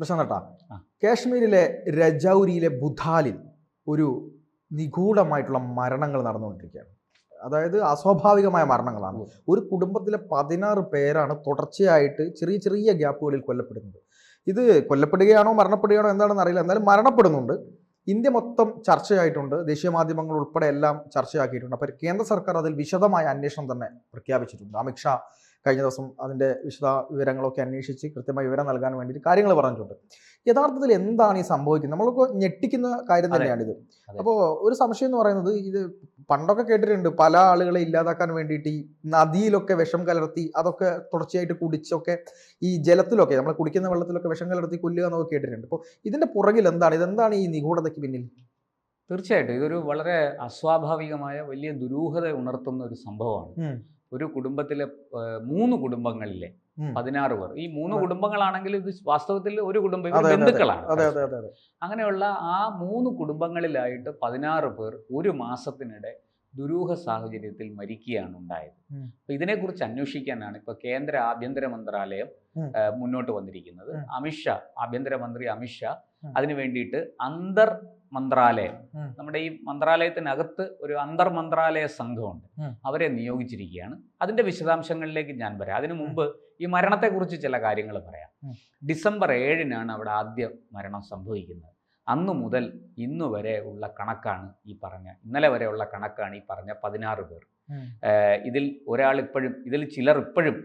പ്രശാന്തട്ടാ. കാശ്മീരിലെ രജൌരിയിലെ ബുധാലിൽ ഒരു നിഗൂഢമായിട്ടുള്ള മരണങ്ങൾ നടന്നുകൊണ്ടിരിക്കുകയാണ്. അതായത് അസ്വാഭാവികമായ മരണങ്ങളാണ്. ഒരു കുടുംബത്തിലെ പതിനാറ് പേരാണ് തുടർച്ചയായിട്ട് ചെറിയ ചെറിയ ഗ്യാപ്പുകളിൽ കൊല്ലപ്പെടുന്നത്. ഇത് കൊല്ലപ്പെടുകയാണോ മരണപ്പെടുകയാണോ എന്താണെന്ന് അറിയില്ല. എന്നാലും മരണപ്പെടുന്നുണ്ട്. ഇന്ത്യ മൊത്തം ചർച്ചയായിട്ടുണ്ട്. ദേശീയ മാധ്യമങ്ങൾ ഉൾപ്പെടെ എല്ലാം ചർച്ചയാക്കിയിട്ടുണ്ട്. അപ്പോൾ കേന്ദ്ര സർക്കാർ അതിൽ വിശദമായ അന്വേഷണം തന്നെ പ്രഖ്യാപിച്ചിട്ടുണ്ട്. അമിത്ഷാ കഴിഞ്ഞ ദിവസം അതിന്റെ വിശദ വിവരങ്ങളൊക്കെ അന്വേഷിച്ച് കൃത്യമായി വിവരം നൽകാൻ വേണ്ടിയിട്ട് കാര്യങ്ങൾ പറഞ്ഞിട്ടുണ്ട്. യഥാർത്ഥത്തിൽ എന്താണ് ഈ സംഭവിക്കുന്നത്? നമ്മളൊക്കെ ഞെട്ടിക്കുന്ന കാര്യം. തന്നെയാണിത്. അപ്പോൾ ഒരു സംശയം എന്ന് പറയുന്നത് ഇത് പണ്ടൊക്കെ കേട്ടിട്ടുണ്ട് പല ആളുകളെ ഇല്ലാതാക്കാൻ വേണ്ടിയിട്ട് ഈ നദിയിലൊക്കെ വിഷം കലർത്തി അതൊക്കെ തുടർച്ചയായിട്ട് കുടിച്ചൊക്കെ ഈ ജലത്തിലൊക്കെ നമ്മൾ കുടിക്കുന്ന വെള്ളത്തിലൊക്കെ വിഷം കലർത്തി കൊല്ലുക എന്നൊക്കെ കേട്ടിട്ടുണ്ട്. അപ്പോൾ ഇതിന്റെ പുറകിൽ എന്താണ്? ഇതെന്താണ് ഈ നിഗൂഢതയ്ക്ക് പിന്നിൽ? തീർച്ചയായിട്ടും. ഇതൊരു വളരെ അസ്വാഭാവികമായ വലിയ ദുരൂഹത ഉണർത്തുന്ന ഒരു സംഭവമാണ്. ഒരു കുടുംബത്തിലെ മൂന്ന് കുടുംബങ്ങളിലെ. പതിനാറ് പേർ ഈ മൂന്ന് കുടുംബങ്ങളാണെങ്കിൽ ഇത് വാസ്തവത്തിൽ ഒരു കുടുംബം. ബന്ധുക്കളാണ് അങ്ങനെയുള്ള ആ മൂന്ന് കുടുംബങ്ങളിലായിട്ട് പതിനാറ് പേർ ഒരു മാസത്തിനിടെ ദുരൂഹ സാഹചര്യത്തിൽ മരിക്കുകയാണ് ഉണ്ടായത്. അപ്പൊ ഇതിനെക്കുറിച്ച് അന്വേഷിക്കാനാണ് ഇപ്പൊ കേന്ദ്ര ആഭ്യന്തര മന്ത്രാലയം മുന്നോട്ട് വന്നിരിക്കുന്നത്. അമിത്ഷാ ആഭ്യന്തരമന്ത്രി അമിത്ഷാ അതിനു വേണ്ടിയിട്ട് അന്തർ മന്ത്രാലയം നമ്മുടെ ഈ മന്ത്രാലയത്തിനകത്ത് ഒരു അന്തർ മന്ത്രാലയ സംഘമുണ്ട്. അവരെ നിയോഗിച്ചിരിക്കുകയാണ്. അതിന്റെ വിശദാംശങ്ങളിലേക്ക് ഞാൻ വരാം. അതിനു മുമ്പ് ഈ മരണത്തെക്കുറിച്ച് ചില കാര്യങ്ങൾ പറയാം. ഡിസംബർ ഏഴിനാണ് അവിടെ ആദ്യ മരണം സംഭവിക്കുന്നത്. അന്നു മുതൽ ഇന്നു വരെ ഉള്ള കണക്കാണ് ഈ പറഞ്ഞ ഇന്നലെ വരെ ഉള്ള കണക്കാണ് ഈ പറഞ്ഞ പതിനാറ് പേർ. ഇതിൽ ഒരാൾ ഇപ്പോഴും ഇതിൽ ചിലർ ഇപ്പോഴും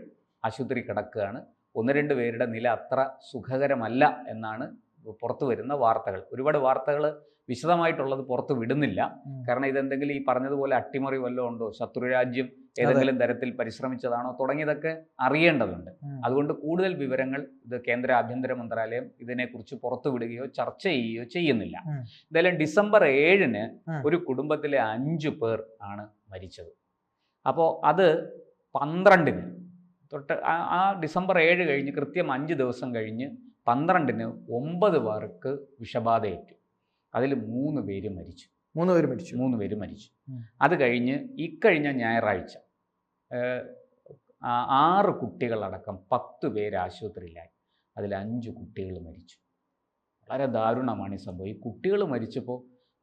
ആശുപത്രി കിടക്കുകയാണ്. ഒന്ന് രണ്ട് പേരുടെ നില അത്ര സുഖകരമല്ല എന്നാണ് പുറത്തു വരുന്ന വാർത്തകൾ. ഒരുപാട് വാർത്തകൾ വിശദമായിട്ടുള്ളത് പുറത്ത് വിടുന്നില്ല. കാരണം ഇതെന്തെങ്കിലും ഈ പറഞ്ഞതുപോലെ അട്ടിമറി വല്ലതും ഉണ്ടോ? ശത്രുരാജ്യം ഏതെങ്കിലും തരത്തിൽ പരിശ്രമിച്ചതാണോ തുടങ്ങിയതൊക്കെ അറിയേണ്ടതുണ്ട്. അതുകൊണ്ട് കൂടുതൽ വിവരങ്ങൾ ഇത് കേന്ദ്ര ആഭ്യന്തര മന്ത്രാലയം ഇതിനെക്കുറിച്ച് പുറത്തുവിടുകയോ ചർച്ച ചെയ്യുകയോ ചെയ്യുന്നില്ല. എന്തായാലും ഡിസംബർ ഏഴിന്. ഒരു കുടുംബത്തിലെ അഞ്ചു പേർ ആണ് മരിച്ചത്. അപ്പോൾ അത് പന്ത്രണ്ടിന് തൊട്ട് ആ- ഡിസംബർ ഏഴ് കഴിഞ്ഞ് കൃത്യം അഞ്ച് ദിവസം കഴിഞ്ഞ് പന്ത്രണ്ടിന് ഒമ്പത് പേർക്ക് വിഷബാധയേറ്റു. അതിൽ മൂന്ന് പേര് മരിച്ചു. മൂന്ന് പേര് മരിച്ചു. മൂന്ന് പേര് മരിച്ചു. അത് കഴിഞ്ഞ് ഇക്കഴിഞ്ഞ ഞായറാഴ്ച ആറ് കുട്ടികളടക്കം പത്ത് പേര് ആശുപത്രിയിലായി. അതിൽ അഞ്ച് കുട്ടികൾ മരിച്ചു. വളരെ ദാരുണമാണ് ഈ സംഭവം. ഈ കുട്ടികൾ മരിച്ചപ്പോൾ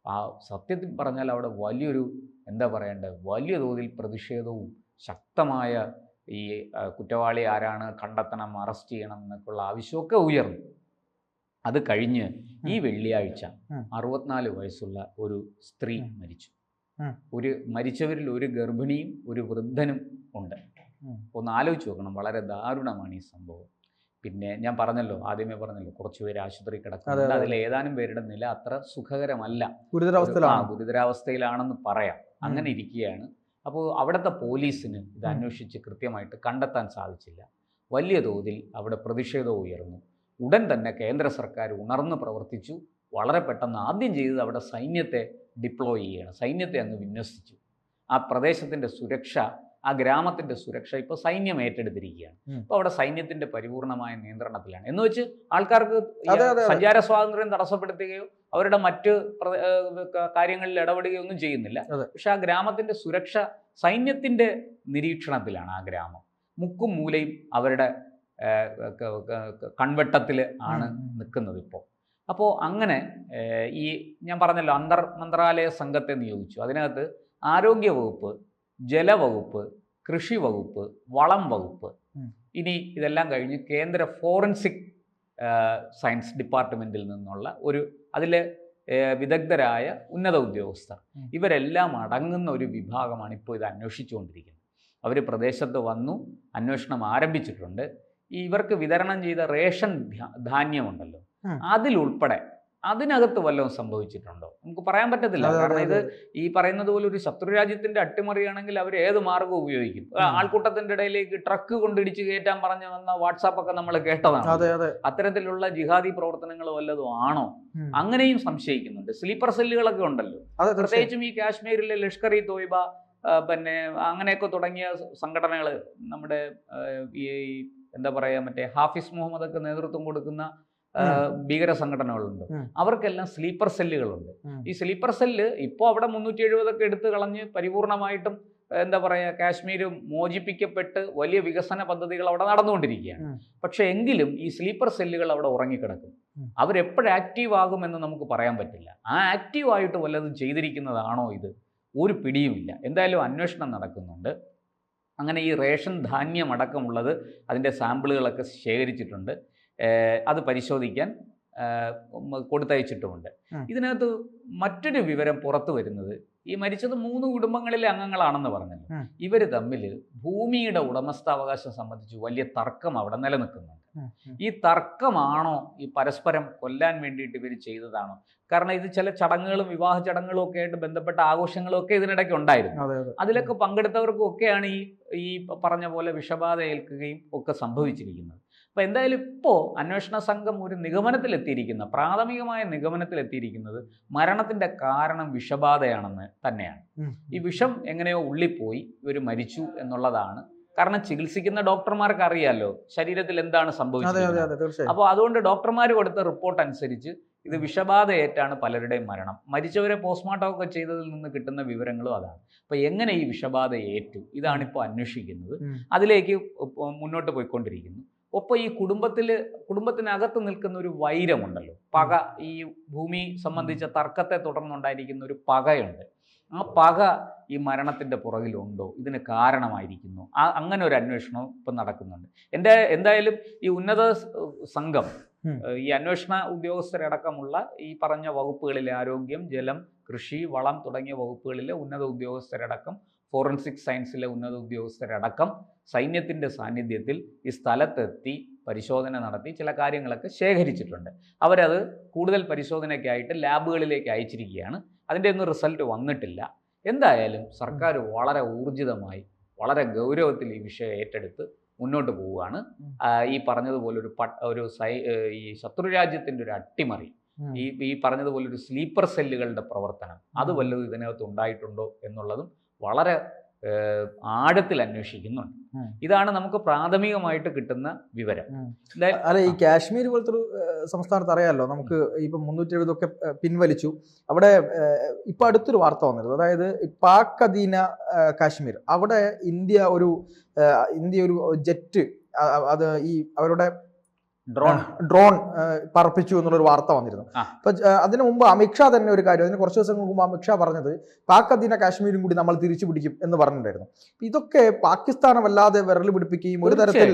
ആ സത്യത്തിൽ പറഞ്ഞാൽ അവിടെ വലിയൊരു എന്താ പറയേണ്ടത് വലിയ തോതിൽ പ്രതിഷേധവും ശക്തമായ ഈ കുറ്റവാളി ആരാണ് കണ്ടെത്തണം അറസ്റ്റ് ചെയ്യണം എന്നൊക്കെയുള്ള ആവശ്യമൊക്കെ ഉയർന്നു. അത് കഴിഞ്ഞ് ഈ വെള്ളിയാഴ്ച. അറുപത്തിനാല് വയസ്സുള്ള ഒരു സ്ത്രീ മരിച്ചു. ഒരു മരിച്ചവരിൽ ഒരു ഗർഭിണിയും ഒരു വൃദ്ധനും ഉണ്ട്. ഒന്ന് ആലോചിച്ച് നോക്കണം. വളരെ ദാരുണമാണ് ഈ സംഭവം. പിന്നെ ഞാൻ പറഞ്ഞല്ലോ ആദ്യമേ പറഞ്ഞല്ലോ കുറച്ച് പേര് ആശുപത്രി കിടക്കുന്നുണ്ട്. അതിൽ ഏതാനും പേരുടെ നില അത്ര സുഖകരമല്ല. ഗുരുതരാവസ്ഥയിലാണ്. ഗുരുതരാവസ്ഥയിലാണെന്ന് പറയാം. അങ്ങനെ ഇരിക്കുകയാണ്. അപ്പോൾ അവിടുത്തെ പോലീസിന് ഇത്. അന്വേഷിച്ച് കൃത്യമായിട്ട് കണ്ടെത്താൻ സാധിച്ചില്ല. വലിയ തോതിൽ അവിടെ പ്രതിഷേധം ഉയർന്നു. ഉടൻ തന്നെ കേന്ദ്ര സർക്കാർ ഉണർന്ന് പ്രവർത്തിച്ചു. വളരെ പെട്ടെന്ന് ആദ്യം ചെയ്തത് അവിടെ സൈന്യത്തെ ഡിപ്ലോയ് ചെയ്യുകയാണ് സൈന്യത്തെ അങ്ങ് വിന്യസിച്ചു ആ പ്രദേശത്തിന്റെ സുരക്ഷ ആ ഗ്രാമത്തിന്റെ സുരക്ഷ ഇപ്പോൾ സൈന്യം ഏറ്റെടുത്തിരിക്കുകയാണ്. അപ്പോൾ അവിടെ സൈന്യത്തിന്റെ പരിപൂർണമായ നിയന്ത്രണത്തിലാണ് എന്ന് വെച്ച് ആൾക്കാർക്ക്. സഞ്ചാര സ്വാതന്ത്ര്യം തടസ്സപ്പെടുത്തുകയോ അവരുടെ മറ്റ് കാര്യങ്ങളിൽ ഇടപെടുകയോ ഒന്നും ചെയ്യുന്നില്ല. പക്ഷെ ആ ഗ്രാമത്തിന്റെ സുരക്ഷ സൈന്യത്തിന്റെ നിരീക്ഷണത്തിലാണ് ആ ഗ്രാമം മുക്കും മൂലയും അവരുടെ കൺവെട്ടത്തിൽ ആണ്. നിൽക്കുന്നത് ഇപ്പോൾ അപ്പോൾ അങ്ങനെ ഈ ഞാൻ പറഞ്ഞല്ലോ അന്തർ മന്ത്രാലയ സംഘത്തെ നിയോഗിച്ചു. അതിനകത്ത് ആരോഗ്യ വകുപ്പ് ജലവകുപ്പ് കൃഷി വകുപ്പ് വളം വകുപ്പ്. ഇനി ഇതെല്ലാം കഴിഞ്ഞ് കേന്ദ്ര ഫോറൻസിക് സയൻസ് ഡിപ്പാർട്ട്മെന്റിൽ നിന്നുള്ള ഒരു അതിലെ വിദഗ്ധരായ ഉന്നത ഉദ്യോഗസ്ഥർ. ഇവരെല്ലാം അടങ്ങുന്ന ഒരു വിഭാഗമാണ് ഇപ്പോൾ ഇത് അന്വേഷിച്ചുകൊണ്ടിരിക്കുന്നത്. അവർ പ്രദേശത്ത് വന്നു അന്വേഷണം ആരംഭിച്ചിട്ടുണ്ട്. ഇവർക്ക് വിതരണം ചെയ്ത റേഷൻ ധാന്യമുണ്ടല്ലോ. അതിലുൾപ്പെടെ അതിനകത്ത് വല്ലതും സംഭവിച്ചിട്ടുണ്ടോ? നമുക്ക് പറയാൻ പറ്റത്തില്ല. കാരണം ഇത് ഈ പറയുന്നത് പോലെ ഒരു ശത്രു രാജ്യത്തിന്റെ അട്ടിമറിയാണെങ്കിൽ അവർ ഏത് മാർഗവും ഉപയോഗിക്കും. ആൾക്കൂട്ടത്തിന്റെ ഇടയിലേക്ക് ട്രക്ക് കൊണ്ടിടിച്ച് കയറ്റാൻ പറഞ്ഞു വന്ന വാട്സാപ്പ് ഒക്കെ നമ്മൾ കേട്ടതാണ്. അതെ അതെ. അത്തരത്തിലുള്ള ജിഹാദി പ്രവർത്തനങ്ങൾ വല്ലതും ആണോ? അങ്ങനെയും സംശയിക്കുന്നുണ്ട്. സ്ലീപ്പർ സെല്ലുകളൊക്കെ ഉണ്ടല്ലോ. പ്രത്യേകിച്ചും ഈ കാശ്മീരിലെ ലഷ്കർ ഇ തോയ്ബ പിന്നെ അങ്ങനെയൊക്കെ തുടങ്ങിയ സംഘടനകൾ നമ്മുടെ ഈ എന്താ പറയാ മറ്റേ ഹാഫിസ് മുഹമ്മദ് ഒക്കെ നേതൃത്വം കൊടുക്കുന്ന ഭീകര സംഘടനകളുണ്ട്. അവർക്കെല്ലാം സ്ലീപ്പർ സെല്ലുകളുണ്ട്. ഈ സ്ലീപ്പർ സെല്ല് ഇപ്പോൾ അവിടെ മുന്നൂറ്റി എഴുപതൊക്കെ എടുത്ത് കളഞ്ഞ് പരിപൂർണമായിട്ടും എന്താ പറയുക കാശ്മീർ മോചിപ്പിക്കപ്പെട്ട് വലിയ വികസന പദ്ധതികൾ അവിടെ നടന്നുകൊണ്ടിരിക്കുകയാണ്. പക്ഷേ എങ്കിലും ഈ സ്ലീപ്പർ സെല്ലുകൾ അവിടെ ഉറങ്ങിക്കിടക്കും. അവരെപ്പോഴും ആക്റ്റീവ് ആകുമെന്ന് നമുക്ക് പറയാൻ പറ്റില്ല. ആ ആക്റ്റീവായിട്ട് വല്ലതും ചെയ്തിരിക്കുന്നതാണോ ഇത്? ഒരു പിടിയുമില്ല. എന്തായാലും അന്വേഷണം നടക്കുന്നുണ്ട്. അങ്ങനെ ഈ റേഷൻ ധാന്യം അടക്കമുള്ളത് അതിന്റെ സാമ്പിളുകളൊക്കെ ശേഖരിച്ചിട്ടുണ്ട്. അത് പരിശോധിക്കാൻ കൊടുത്തയച്ചിട്ടുമുണ്ട്. ഇതിനകത്ത് മറ്റൊരു വിവരം പുറത്തു വരുന്നത് ഈ മരിച്ചത് മൂന്ന് കുടുംബങ്ങളിലെ അംഗങ്ങളാണെന്ന് പറഞ്ഞല്ലോ. ഇവർ തമ്മിൽ ഭൂമിയുടെ ഉടമസ്ഥാവകാശം സംബന്ധിച്ച് വലിയ തർക്കം അവിടെ നിലനിൽക്കുന്നുണ്ട്. ഈ തർക്കമാണോ ഈ പരസ്പരം കൊല്ലാൻ വേണ്ടിയിട്ട് ഇവർ ചെയ്തതാണോ? കാരണം ഇത് ചില ചടങ്ങുകളും വിവാഹ ചടങ്ങുകളും ഒക്കെ ആയിട്ട് ബന്ധപ്പെട്ട ആഘോഷങ്ങളും ഒക്കെ ഇതിനിടയ്ക്ക് ഉണ്ടായിരുന്നു. അതെ അതെ. അതിലൊക്കെ പങ്കെടുത്തവർക്കും ഒക്കെയാണ് ഈ ഈ പറഞ്ഞ പോലെ വിഷബാധ ഏൽക്കുകയും ഒക്കെ സംഭവിച്ചിരിക്കുന്നത്. അപ്പോൾ എന്തായാലും ഇപ്പോൾ അന്വേഷണ സംഘം ഒരു നിഗമനത്തിലെത്തിയിരിക്കുന്ന. പ്രാഥമികമായ നിഗമനത്തിലെത്തിയിരിക്കുന്നത് മരണത്തിന്റെ കാരണം വിഷബാധയാണെന്ന് തന്നെയാണ്. ഈ വിഷം എങ്ങനെയോ ഉള്ളിപ്പോയി ഇവർ മരിച്ചു എന്നുള്ളതാണ്. കാരണം ചികിത്സിക്കുന്ന ഡോക്ടർമാർക്ക് അറിയാലോ ശരീരത്തിൽ എന്താണ് സംഭവിച്ചത് അപ്പോൾ അതുകൊണ്ട് ഡോക്ടർമാർ കൊടുത്ത റിപ്പോർട്ട് അനുസരിച്ച് ഇത് വിഷബാധയേറ്റാണ് പലരുടെയും മരണം. മരിച്ചവരെ പോസ്റ്റ്മോർട്ടം ഒക്കെ ചെയ്തതിൽ നിന്ന് കിട്ടുന്ന വിവരങ്ങളും അതാണ്. അപ്പോൾ എങ്ങനെ ഈ വിഷബാധ ഏറ്റു ഇതാണിപ്പോൾ അന്വേഷിക്കുന്നത്. അതിലേക്ക് മുന്നോട്ട് പോയിക്കൊണ്ടിരിക്കുന്നു. ഒപ്പം ഈ കുടുംബത്തിൽ കുടുംബത്തിനകത്ത് നിൽക്കുന്ന ഒരു വൈരമുണ്ടല്ലോ. പക ഈ ഭൂമി സംബന്ധിച്ച തർക്കത്തെ തുടർന്നുണ്ടായിരിക്കുന്ന ഒരു പകയുണ്ട്. ആ പക ഈ മരണത്തിന്റെ പുറകിലുണ്ടോ? ഇതിന് കാരണമായിരിക്കുന്നു. ആ അങ്ങനെ ഒരു അന്വേഷണം ഇപ്പം നടക്കുന്നുണ്ട്. എന്റെ എന്തായാലും ഈ ഉന്നത സംഘം ഈ അന്വേഷണ ഉദ്യോഗസ്ഥരടക്കമുള്ള ഈ പറഞ്ഞ വകുപ്പുകളിലെ ആരോഗ്യം ജലം കൃഷി വളം തുടങ്ങിയ വകുപ്പുകളിലെ ഉന്നത ഉദ്യോഗസ്ഥരടക്കം ഫോറൻസിക് സയൻസിലെ ഉന്നത ഉദ്യോഗസ്ഥരടക്കം സൈന്യത്തിന്റെ സാന്നിധ്യത്തിൽ ഈ സ്ഥലത്തെത്തി പരിശോധന നടത്തി ചില കാര്യങ്ങളൊക്കെ ശേഖരിച്ചിട്ടുണ്ട്. അവരത് കൂടുതൽ പരിശോധനയ്ക്കായിട്ട് ലാബുകളിലേക്ക് അയച്ചിരിക്കുകയാണ്. അതിന്റെ ഒന്നും റിസൾട്ട് വന്നിട്ടില്ല. എന്തായാലും സർക്കാർ വളരെ ഊർജിതമായി വളരെ ഗൗരവത്തിൽ ഈ വിഷയം ഏറ്റെടുത്ത് മുന്നോട്ട് പോവുകയാണ്. ഈ പറഞ്ഞതുപോലെ ഒരു പട്ട ഒരു സൈ ഈ ശത്രുരാജ്യത്തിന്റെ ഒരു അട്ടിമറി ഈ ഈ പറഞ്ഞതുപോലെ ഒരു സ്ലീപ്പർ സെല്ലുകളുടെ പ്രവർത്തനം അത് വല്ലതും ഇതിനകത്ത് ഉണ്ടായിട്ടുണ്ടോ എന്നുള്ളതും വളരെ ആഴത്തിൽ അന്വേഷിക്കുന്നുണ്ട്. ഇതാണ് നമുക്ക് പ്രാഥമികമായിട്ട് കിട്ടുന്ന വിവരം. അല്ല ഈ കാശ്മീർ പോലത്തെ ഒരു സംസ്ഥാനത്ത് അറിയാമല്ലോ നമുക്ക് ഇപ്പൊ മുന്നൂറ്റി എഴുപതൊക്കെ പിൻവലിച്ചു. അവിടെ ഇപ്പം അടുത്തൊരു വാർത്ത വന്നിരുന്നു. അതായത് പാക് അധീന കാശ്മീർ. അവിടെ ഇന്ത്യ ഒരു ഇന്ത്യ ഒരു ജെറ്റ് അത് ഈ അവരുടെ ഡ്രോൺ. ഡ്രോൺ പറപ്പിച്ചു എന്നുള്ളൊരു വാർത്ത വന്നിരുന്നു. അപ്പൊ അതിനു മുമ്പ് അമിത്ഷാ തന്നെ ഒരു കാര്യം അതിന് കുറച്ച് ദിവസങ്ങൾക്ക് മുമ്പ് അമിത്ഷാ പറഞ്ഞത് പാക് അധീന കാശ്മീരും കൂടി നമ്മൾ തിരിച്ചു പിടിക്കും എന്ന് പറഞ്ഞിട്ടുണ്ടായിരുന്നു. ഇതൊക്കെ പാകിസ്ഥാനെ വല്ലാതെ വിരൽ പിടിപ്പിക്കുകയും ഒരു തരത്തിൽ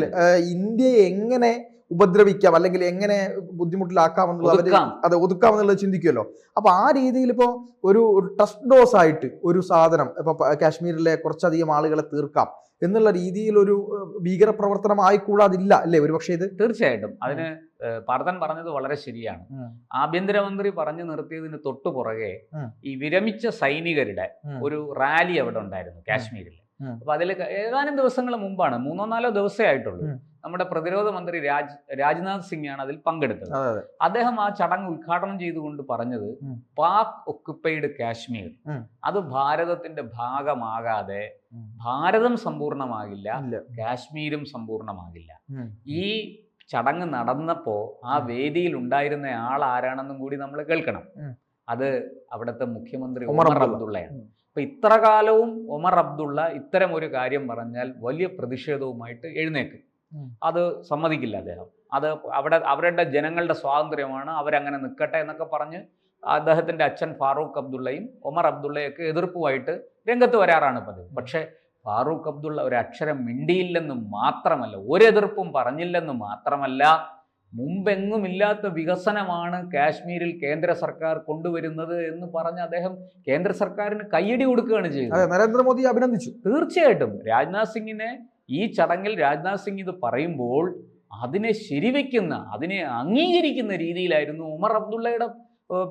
ഇന്ത്യയെ എങ്ങനെ ഉപദ്രവിക്കാം അല്ലെങ്കിൽ എങ്ങനെ ബുദ്ധിമുട്ടിലാക്കാം എന്നുള്ളത് അവർ അത് ഒതുക്കാം എന്നുള്ളത് ചിന്തിക്കുമല്ലോ. അപ്പൊ ആ രീതിയിൽ ഇപ്പോൾ ഒരു ട്രസ്റ്റ് ഡോസ് ആയിട്ട് ഒരു സാധനം ഇപ്പൊ കാശ്മീരിലെ കുറച്ചധികം ആളുകളെ തീർക്കാം. എന്നുള്ള രീതിയിൽ ഒരു ഏഹ്, ഭീകരപ്രവർത്തനം ആയിക്കൂടാതില്ല അല്ലേ? ഒരുപക്ഷെ ഇത് തീർച്ചയായിട്ടും. അതിന് ഏഹ്, പറഞ്ഞത് വളരെ ശരിയാണ്. ആഭ്യന്തരമന്ത്രി പറഞ്ഞു നിർത്തിയതിന് തൊട്ടു പുറകെ ഈ വിരമിച്ച സൈനികരുടെ ഒരു റാലി അവിടെ ഉണ്ടായിരുന്നു കാശ്മീരിൽ. അപ്പൊ അതിൽ ഏതാനും ദിവസങ്ങൾ മുമ്പാണ് മൂന്നോ നാലോ ദിവസമേ ആയിട്ടുള്ളൂ. നമ്മുടെ പ്രതിരോധ മന്ത്രി രാജ് രാജ്നാഥ് സിംഗ് ആണ് അതിൽ പങ്കെടുത്തത്. അദ്ദേഹം ആ ചടങ്ങ് ഉദ്ഘാടനം ചെയ്തുകൊണ്ട് പറഞ്ഞത്. Pak occupied Kashmir. അത് ഭാരതത്തിന്റെ ഭാഗമാകാതെ ഭാരതം സമ്പൂർണമാകില്ല കാശ്മീരും സമ്പൂർണമാകില്ല ഈ ചടങ്ങ് നടന്നപ്പോ ആ വേദിയിൽ ഉണ്ടായിരുന്ന ആൾ ആരാണെന്നും കൂടി നമ്മൾ കേൾക്കണം. അത് അവിടുത്തെ മുഖ്യമന്ത്രി ഉമർ അബ്ദുള്ളയാണ്. അപ്പൊ ഇത്ര കാലവും ഉമർ അബ്ദുള്ള ഇത്തരം ഒരു കാര്യം പറഞ്ഞാൽ വലിയ പ്രതിഷേധവുമായിട്ട് എഴുന്നേക്കും. അത് സമ്മതിക്കില്ല അദ്ദേഹം. അത് അവിടെ അവരുടെ ജനങ്ങളുടെ സ്വാതന്ത്ര്യമാണ്. അവരങ്ങനെ നിൽക്കട്ടെ എന്നൊക്കെ പറഞ്ഞ് അദ്ദേഹത്തിന്റെ അച്ഛൻ ഫാറൂഖ് അബ്ദുള്ളയും ഉമർ അബ്ദുള്ളയൊക്കെ എതിർപ്പുമായിട്ട് രംഗത്ത് വരാറാണ് പതിവ്. പക്ഷേ ഫാറൂഖ് അബ്ദുള്ള ഒരു അക്ഷരം മിണ്ടിയില്ലെന്ന് മാത്രമല്ല ഒരെതിർപ്പും പറഞ്ഞില്ലെന്ന് മാത്രമല്ല മുമ്പെങ്ങുമില്ലാത്ത വികസനമാണ് കാശ്മീരിൽ കേന്ദ്ര സർക്കാർ കൊണ്ടുവരുന്നത് എന്ന് പറഞ്ഞ് അദ്ദേഹം കേന്ദ്ര സർക്കാരിന് കയ്യടി കൊടുക്കുകയാണ് ചെയ്തത്. നരേന്ദ്രമോദി അഭിനന്ദിച്ചു. തീർച്ചയായിട്ടും. രാജ്നാഥ് സിംഗിനെ ഈ ചടങ്ങിൽ രാജ്നാഥ് സിംഗ് ഇത് പറയുമ്പോൾ അതിനെ ശരിവെക്കുന്ന അതിനെ അംഗീകരിക്കുന്ന രീതിയിലായിരുന്നു ഉമർ അബ്ദുള്ളയുടെ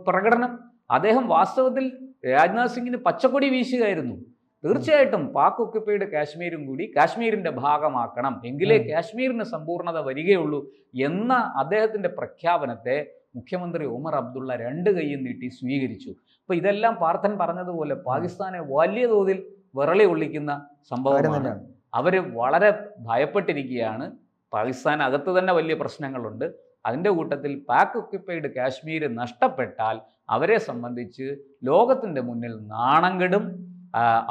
പ്രകടനം. അദ്ദേഹം വാസ്തവത്തിൽ രാജ്നാഥ് സിംഗിന് പച്ചക്കൊടി വീശുകയായിരുന്നു. തീർച്ചയായിട്ടും പാക് ഒക്കുപ്പൈഡ് കാശ്മീരും കൂടി കാശ്മീരിന്റെ ഭാഗമാക്കണം. എങ്കിലേ. കാശ്മീരിന് സമ്പൂർണത വരികയുള്ളൂ എന്ന അദ്ദേഹത്തിന്റെ പ്രഖ്യാപനത്തെ മുഖ്യമന്ത്രി ഉമർ അബ്ദുള്ള രണ്ട് കൈയും നീട്ടി സ്വീകരിച്ചു. അപ്പൊ ഇതെല്ലാം പാർത്ഥൻ പറഞ്ഞതുപോലെ പാകിസ്ഥാനെ വലിയ തോതിൽ വിറളി ഒള്ളിക്കുന്ന സംഭവമാണ്. അവർ വളരെ ഭയപ്പെട്ടിരിക്കുകയാണ്. പാകിസ്ഥാൻ അകത്ത് തന്നെ വലിയ പ്രശ്നങ്ങളുണ്ട്. അതിന്റെ കൂട്ടത്തിൽ പാക് ഒക്യുപ്പൈഡ് കാശ്മീർ നഷ്ടപ്പെട്ടാൽ അവരെ സംബന്ധിച്ച് ലോകത്തിന്റെ മുന്നിൽ നാണം കെടും.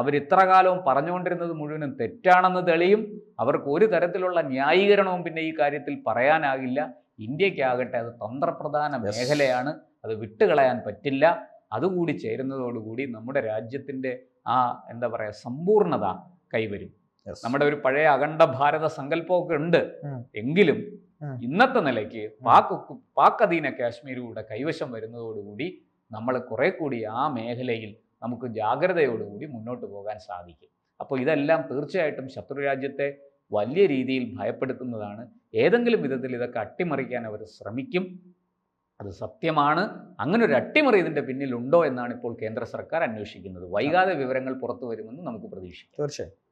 അവരിത്ര കാലവും പറഞ്ഞുകൊണ്ടിരുന്നത് മുഴുവനും തെറ്റാണെന്ന് തെളിയും. അവർക്ക് ഒരു തരത്തിലുള്ള ന്യായീകരണവും പിന്നെ ഈ കാര്യത്തിൽ പറയാനാകില്ല. ഇന്ത്യക്കാകട്ടെ അത് തന്ത്രപ്രധാന മേഖലയാണ്. അത് വിട്ടുകളയാൻ പറ്റില്ല. അതുകൂടി ചേരുന്നതോടുകൂടി നമ്മുടെ രാജ്യത്തിന്റെ ആ എന്താ പറയുക സമ്പൂർണത കൈവരും. നമ്മുടെ ഒരു പഴയ അഖണ്ഡ ഭാരത സങ്കല്പമൊക്കെ ഉണ്ട്. എങ്കിലും ഇന്നത്തെ നിലയ്ക്ക് പാക് പാക് അധീന കാശ്മീരിലൂടെ കൈവശം വരുന്നതോടുകൂടി നമ്മൾ കുറെ കൂടി ആ മേഖലയിൽ നമുക്ക് ജാഗ്രതയോടുകൂടി മുന്നോട്ട് പോകാൻ സാധിക്കും. അപ്പോൾ ഇതെല്ലാം തീർച്ചയായിട്ടും ശത്രു രാജ്യത്തെ വലിയ രീതിയിൽ ഭയപ്പെടുത്തുന്നതാണ്. ഏതെങ്കിലും വിധത്തിൽ ഇതൊക്കെ അട്ടിമറിക്കാൻ അവർ ശ്രമിക്കും. അത് സത്യമാണ്. അങ്ങനെ ഒരു അട്ടിമറി ഇതിന്റെ പിന്നിലുണ്ടോ എന്നാണ് ഇപ്പോൾ കേന്ദ്ര സർക്കാർ അന്വേഷിക്കുന്നത്. വൈകാതെ വിവരങ്ങൾ പുറത്തു വരുമെന്ന് നമുക്ക് പ്രതീക്ഷിക്കാം. തീർച്ചയായും.